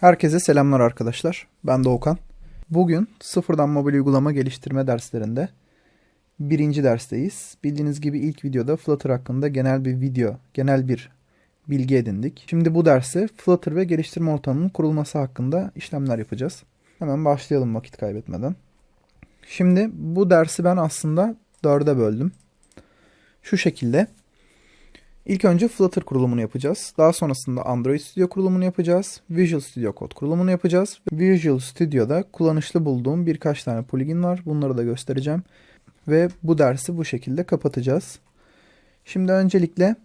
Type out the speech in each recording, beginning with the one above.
Herkese selamlar arkadaşlar. Ben Doğukan. Bugün sıfırdan mobil uygulama geliştirme derslerinde birinci dersteyiz. Bildiğiniz gibi ilk videoda Flutter hakkında genel bir video, genel bir bilgi edindik. Şimdi bu dersi Flutter ve geliştirme ortamının kurulması hakkında işlemler yapacağız. Hemen başlayalım vakit kaybetmeden. Şimdi bu dersi ben aslında dörde böldüm. Şu şekilde İlk önce Flutter kurulumunu yapacağız. Daha sonrasında Android Studio kurulumunu yapacağız. Visual Studio Code kurulumunu yapacağız. Visual Studio'da kullanışlı bulduğum birkaç tane plugin var. Bunları da göstereceğim. Ve bu dersi bu şekilde kapatacağız. Şimdi öncelikle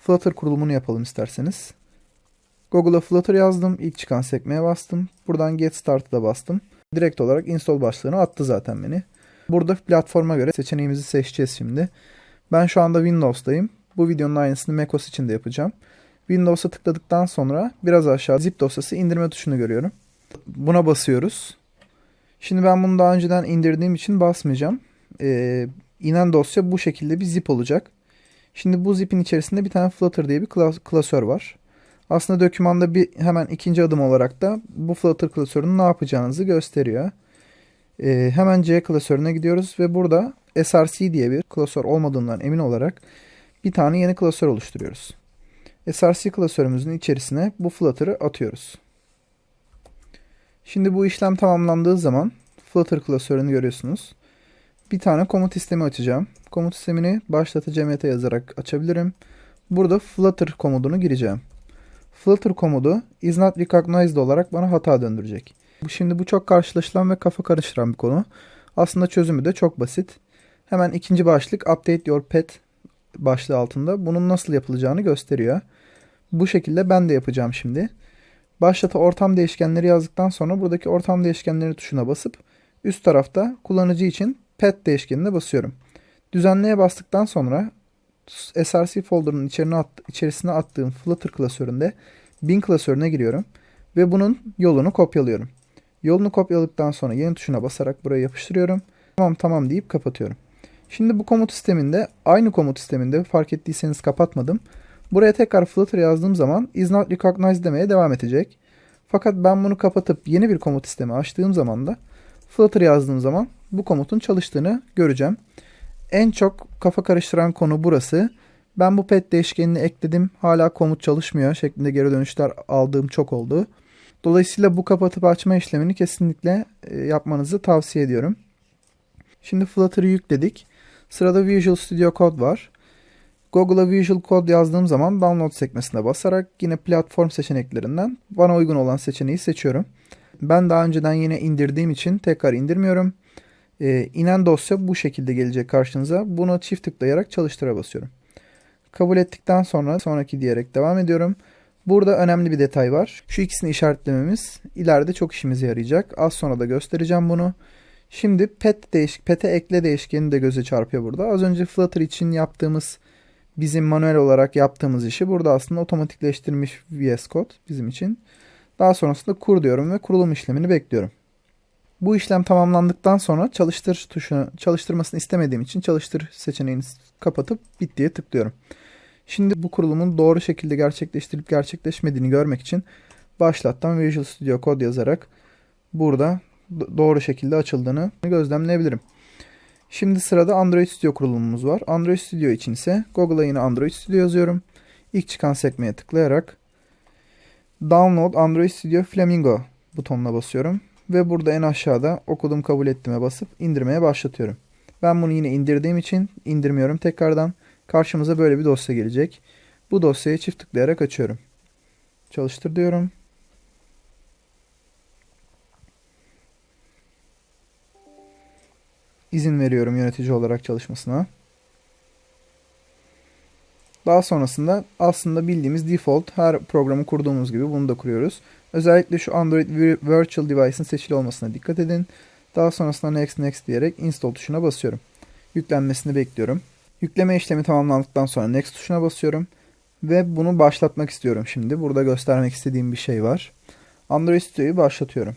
Flutter kurulumunu yapalım isterseniz. Google'a Flutter yazdım. İlk çıkan sekmeye bastım. Buradan Get Start'a bastım. Direkt olarak install başlığını attı zaten beni. Burada platforma göre seçeneğimizi seçeceğiz şimdi. Ben şu anda Windows'tayım. Bu videonun aynısını macOS için de yapacağım. Windows'a tıkladıktan sonra biraz aşağı zip dosyası indirme tuşunu görüyorum. Buna basıyoruz. Şimdi ben bunu daha önceden indirdiğim için basmayacağım. Ee, inen dosya bu şekilde bir zip olacak. Şimdi bu zipin içerisinde bir tane Flutter diye bir klas klasör var. Aslında dokümanda bir hemen ikinci adım olarak da bu Flutter klasörünün ne yapacağınızı gösteriyor. Ee, hemen C klasörüne gidiyoruz ve burada src diye bir klasör olmadığından emin olarak bir tane yeni klasör oluşturuyoruz. src klasörümüzün içerisine bu Flutter'ı atıyoruz. Şimdi bu işlem tamamlandığı zaman Flutter klasörünü görüyorsunuz. Bir tane komut sistemi açacağım. Komut sistemini başlatıcı cmt yazarak açabilirim. Burada Flutter komutunu gireceğim. Flutter komudu is not recognized olarak bana hata döndürecek. Şimdi bu çok karşılaşılan ve kafa karıştıran bir konu. Aslında çözümü de çok basit. Hemen ikinci başlık update your pet başlığı altında bunun nasıl yapılacağını gösteriyor. Bu şekilde ben de yapacağım şimdi. Başlata ortam değişkenleri yazdıktan sonra buradaki ortam değişkenleri tuşuna basıp üst tarafta kullanıcı için pet değişkenine basıyorum. Düzenleye bastıktan sonra src folder'ın içerisine, at, içerisine attığım Flutter klasöründe bin klasörüne giriyorum ve bunun yolunu kopyalıyorum. Yolunu kopyaladıktan sonra yeni tuşuna basarak buraya yapıştırıyorum. Tamam tamam deyip kapatıyorum. Şimdi bu komut sisteminde aynı komut sisteminde fark ettiyseniz kapatmadım. Buraya tekrar Flutter yazdığım zaman is not recognized demeye devam edecek. Fakat ben bunu kapatıp yeni bir komut sistemi açtığım zaman da Flutter yazdığım zaman bu komutun çalıştığını göreceğim. En çok kafa karıştıran konu burası. Ben bu pet değişkenini ekledim. Hala komut çalışmıyor şeklinde geri dönüşler aldığım çok oldu. Dolayısıyla bu kapatıp açma işlemini kesinlikle e, yapmanızı tavsiye ediyorum. Şimdi Flutter'ı yükledik. Sırada Visual Studio Code var. Google'a Visual Code yazdığım zaman download sekmesine basarak yine platform seçeneklerinden bana uygun olan seçeneği seçiyorum. Ben daha önceden yine indirdiğim için tekrar indirmiyorum. Ee, inen dosya bu şekilde gelecek karşınıza. Bunu çift tıklayarak çalıştıra basıyorum. Kabul ettikten sonra sonraki diyerek devam ediyorum. Burada önemli bir detay var. Şu ikisini işaretlememiz ileride çok işimize yarayacak. Az sonra da göstereceğim bunu. Şimdi pet değişik, pet'e ekle değişkeni de göze çarpıyor burada. Az önce Flutter için yaptığımız bizim manuel olarak yaptığımız işi burada aslında otomatikleştirilmiş VS Code bizim için. Daha sonrasında kur diyorum ve kurulum işlemini bekliyorum. Bu işlem tamamlandıktan sonra çalıştır tuşunu çalıştırmasını istemediğim için çalıştır seçeneğini kapatıp bittiye tıklıyorum. Şimdi bu kurulumun doğru şekilde gerçekleştirilip gerçekleşmediğini görmek için başlattan Visual Studio Code yazarak burada doğru şekilde açıldığını gözlemleyebilirim. Şimdi sırada Android Studio kurulumumuz var. Android Studio için ise Google'a yine Android Studio yazıyorum. İlk çıkan sekmeye tıklayarak Download Android Studio Flamingo butonuna basıyorum. Ve burada en aşağıda okudum kabul ettiğime basıp indirmeye başlatıyorum. Ben bunu yine indirdiğim için indirmiyorum tekrardan. Karşımıza böyle bir dosya gelecek. Bu dosyayı çift tıklayarak açıyorum. Çalıştır diyorum. İzin veriyorum yönetici olarak çalışmasına. Daha sonrasında aslında bildiğimiz default her programı kurduğumuz gibi bunu da kuruyoruz. Özellikle şu Android Virtual Device'ın seçili olmasına dikkat edin. Daha sonrasında next next diyerek install tuşuna basıyorum. Yüklenmesini bekliyorum. Yükleme işlemi tamamlandıktan sonra next tuşuna basıyorum. Ve bunu başlatmak istiyorum şimdi. Burada göstermek istediğim bir şey var. Android Studio'yu başlatıyorum.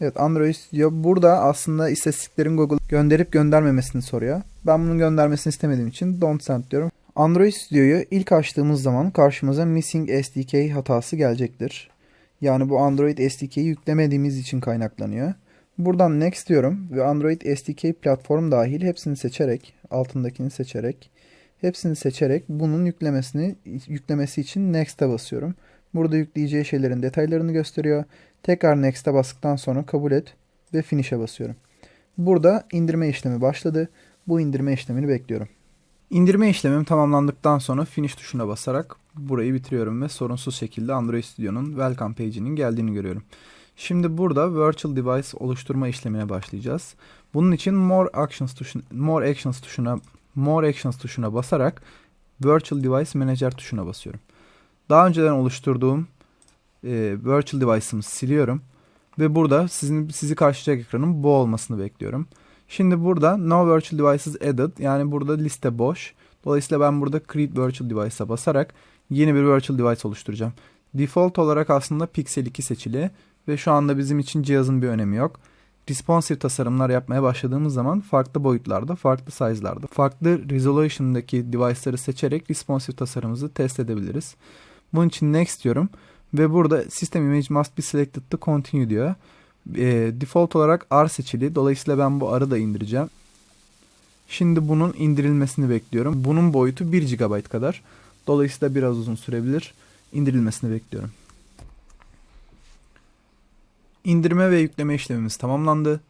Evet Android Studio burada aslında istatistiklerin Google gönderip göndermemesini soruyor. Ben bunun göndermesini istemediğim için don't send diyorum. Android Studio'yu ilk açtığımız zaman karşımıza Missing SDK hatası gelecektir. Yani bu Android SDK'yi yüklemediğimiz için kaynaklanıyor. Buradan Next diyorum ve Android SDK platform dahil hepsini seçerek, altındakini seçerek, hepsini seçerek bunun yüklemesini yüklemesi için Next'e basıyorum. Burada yükleyeceği şeylerin detaylarını gösteriyor. Tekrar Next'e bastıktan sonra kabul et ve Finish'e basıyorum. Burada indirme işlemi başladı. Bu indirme işlemini bekliyorum. İndirme işlemim tamamlandıktan sonra Finish tuşuna basarak burayı bitiriyorum ve sorunsuz şekilde Android Studio'nun Welcome page'inin geldiğini görüyorum. Şimdi burada Virtual Device oluşturma işlemine başlayacağız. Bunun için More Actions tuşuna, More Actions tuşuna, More Actions tuşuna basarak Virtual Device Manager tuşuna basıyorum. Daha önceden oluşturduğum e, Virtual Device'ımı siliyorum ve burada sizin sizi karşılayacak ekranın bu olmasını bekliyorum. Şimdi burada No Virtual Devices Added yani burada liste boş. Dolayısıyla ben burada Create Virtual Device'a basarak yeni bir Virtual Device oluşturacağım. Default olarak aslında Pixel 2 seçili ve şu anda bizim için cihazın bir önemi yok. Responsive tasarımlar yapmaya başladığımız zaman farklı boyutlarda, farklı size'larda, farklı resolution'daki device'ları seçerek responsive tasarımımızı test edebiliriz. Bunun için next diyorum ve burada system image must be selected to continue diyor. E, default olarak R seçili. Dolayısıyla ben bu R'ı da indireceğim. Şimdi bunun indirilmesini bekliyorum. Bunun boyutu 1 GB kadar. Dolayısıyla biraz uzun sürebilir. İndirilmesini bekliyorum. İndirme ve yükleme işlemimiz tamamlandı.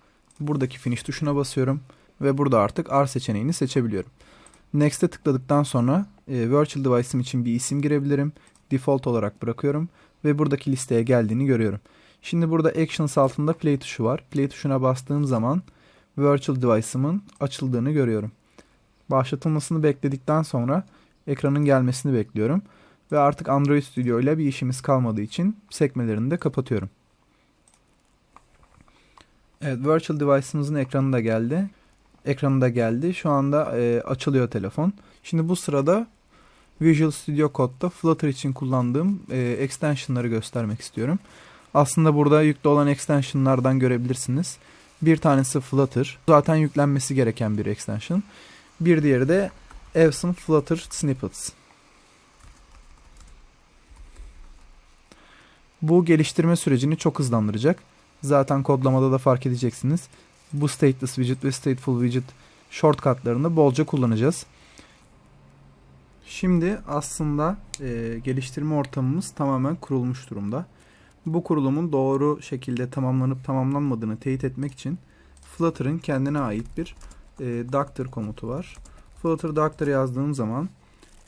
Buradaki finish tuşuna basıyorum ve burada artık R seçeneğini seçebiliyorum. Next'e tıkladıktan sonra e, Virtual Device'im için bir isim girebilirim. Default olarak bırakıyorum ve buradaki listeye geldiğini görüyorum. Şimdi burada Actions altında Play tuşu var. Play tuşuna bastığım zaman Virtual Device'ımın açıldığını görüyorum. Başlatılmasını bekledikten sonra ekranın gelmesini bekliyorum. Ve artık Android Studio ile bir işimiz kalmadığı için sekmelerini de kapatıyorum. Evet Virtual Device'ımızın ekranı da geldi. Ekranı da geldi. Şu anda e, açılıyor telefon. Şimdi bu sırada Visual Studio Code'da Flutter için kullandığım e, extensionları göstermek istiyorum. Aslında burada yüklü olan extensionlardan görebilirsiniz. Bir tanesi Flutter. Zaten yüklenmesi gereken bir extension. Bir diğeri de Epson Flutter Snippets. Bu geliştirme sürecini çok hızlandıracak. Zaten kodlamada da fark edeceksiniz. Bu stateless widget ve stateful widget shortcutlarını bolca kullanacağız. Şimdi aslında e, geliştirme ortamımız tamamen kurulmuş durumda. Bu kurulumun doğru şekilde tamamlanıp tamamlanmadığını teyit etmek için Flutter'ın kendine ait bir e, doctor komutu var. Flutter doctor yazdığım zaman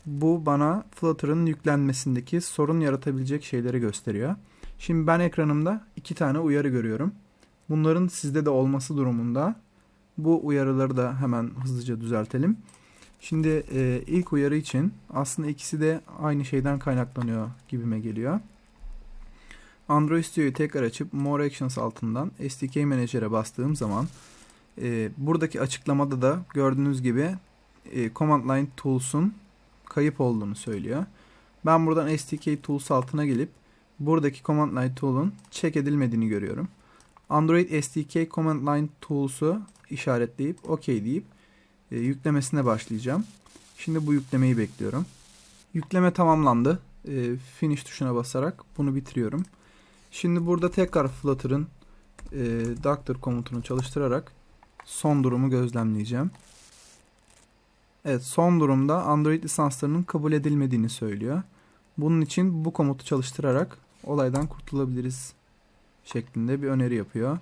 bu bana Flutter'ın yüklenmesindeki sorun yaratabilecek şeyleri gösteriyor. Şimdi ben ekranımda iki tane uyarı görüyorum. Bunların sizde de olması durumunda bu uyarıları da hemen hızlıca düzeltelim. Şimdi e, ilk uyarı için aslında ikisi de aynı şeyden kaynaklanıyor gibime geliyor. Android Studio'yu tekrar açıp More Actions altından SDK Manager'e bastığım zaman e, buradaki açıklamada da gördüğünüz gibi e, Command Line Tools'un kayıp olduğunu söylüyor. Ben buradan SDK Tools altına gelip buradaki Command Line Tool'un check edilmediğini görüyorum. Android SDK Command Line Tools'u işaretleyip OK deyip e, yüklemesine başlayacağım. Şimdi bu yüklemeyi bekliyorum. Yükleme tamamlandı. E, finish tuşuna basarak bunu bitiriyorum. Şimdi burada tekrar Flutter'ın e, Doctor komutunu çalıştırarak son durumu gözlemleyeceğim. Evet son durumda Android lisanslarının kabul edilmediğini söylüyor. Bunun için bu komutu çalıştırarak olaydan kurtulabiliriz şeklinde bir öneri yapıyor.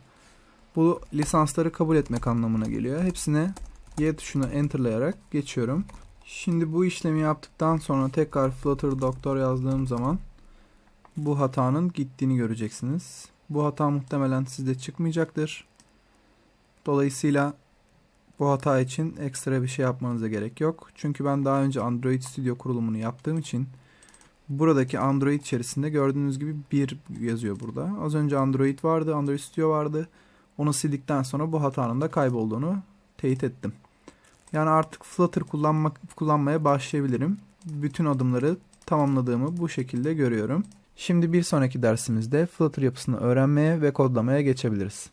Bu lisansları kabul etmek anlamına geliyor. Hepsine Y tuşuna enterlayarak geçiyorum. Şimdi bu işlemi yaptıktan sonra tekrar Flutter Doctor yazdığım zaman bu hatanın gittiğini göreceksiniz. Bu hata muhtemelen sizde çıkmayacaktır. Dolayısıyla bu hata için ekstra bir şey yapmanıza gerek yok. Çünkü ben daha önce Android Studio kurulumunu yaptığım için buradaki Android içerisinde gördüğünüz gibi bir yazıyor burada. Az önce Android vardı, Android Studio vardı. Onu sildikten sonra bu hatanın da kaybolduğunu teyit ettim. Yani artık Flutter kullanmak, kullanmaya başlayabilirim. Bütün adımları tamamladığımı bu şekilde görüyorum. Şimdi bir sonraki dersimizde Flutter yapısını öğrenmeye ve kodlamaya geçebiliriz.